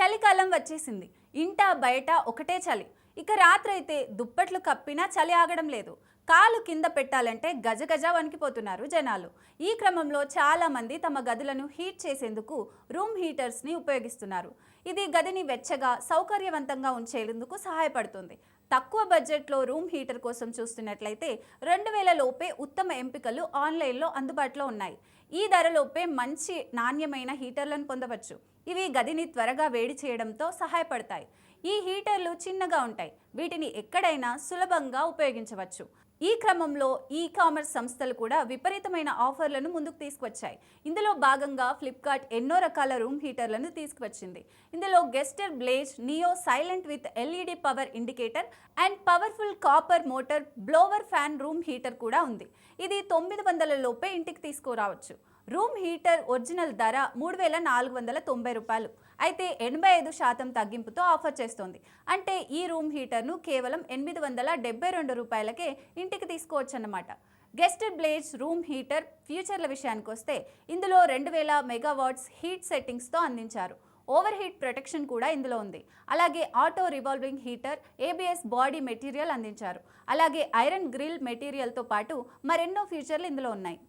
చలికాలం వచ్చేసింది. ఇంట బయట ఒకటే చలి. ఇక రాత్రి అయితే దుప్పట్లు కప్పినా చలి ఆగడం లేదు. కాలు కింద పెట్టాలంటే గజగజ వణికిపోతున్నారు జనాలు. ఈ క్రమంలో చాలా మంది తమ గదులను హీట్ చేసేందుకు రూమ్ హీటర్స్ని ఉపయోగిస్తున్నారు. ఇది గదిని వెచ్చగా సౌకర్యవంతంగా ఉంచేందుకు సహాయపడుతుంది. తక్కువ బడ్జెట్లో రూమ్ హీటర్ కోసం చూస్తున్నట్లయితే రెండు వేల లోపే ఉత్తమ ఎంపికలు ఆన్లైన్లో అందుబాటులో ఉన్నాయి. ఈ ధరలోపే మంచి నాణ్యమైన హీటర్లను పొందవచ్చు. ఇవి గదిని త్వరగా వేడి చేయడంతో సహాయపడతాయి. ఈ హీటర్లు చిన్నగా ఉంటాయి. వీటిని ఎక్కడైనా సులభంగా ఉపయోగించవచ్చు. ఈ క్రమంలో ఈ కామర్స్ సంస్థలు కూడా విపరీతమైన ఆఫర్లను ముందుకు తీసుకువచ్చాయి. ఇందులో భాగంగా ఫ్లిప్కార్ట్ ఎన్నో రకాల రూమ్ హీటర్లను తీసుకువచ్చింది. ఇందులో Gester blaze neo silent with LED power indicator and powerful copper motor blower fan room heater కూడా ఉంది. ఇది తొమ్మిది వందల లోపే ఇంటికి తీసుకురావచ్చు. రూమ్ హీటర్ ఒరిజినల్ ధర మూడు వేల నాలుగు వందల తొంభై రూపాయలు. అయితే ఎనభై ఐదు శాతం తగ్గింపుతో ఆఫర్ చేస్తోంది. అంటే ఈ రూమ్ హీటర్ను కేవలం ఎనిమిది వందల డెబ్బై రెండు రూపాయలకే ఇంటికి తీసుకోవచ్చు అన్నమాట గెస్టెడ్ బ్లేజ్ రూమ్ హీటర్ ఫ్యూచర్ల విషయానికి వస్తే ఇందులో రెండు వేల మెగావాట్స్ హీట్ సెట్టింగ్స్తో అందించారు. ఓవర్ హీట్ ప్రొటెక్షన్ కూడా ఇందులో ఉంది. అలాగే auto revolving heater ABS body material అందించారు. అలాగే ఐరన్ గ్రిల్ మెటీరియల్తో పాటు మరెన్నో ఫీచర్లు ఇందులో ఉన్నాయి.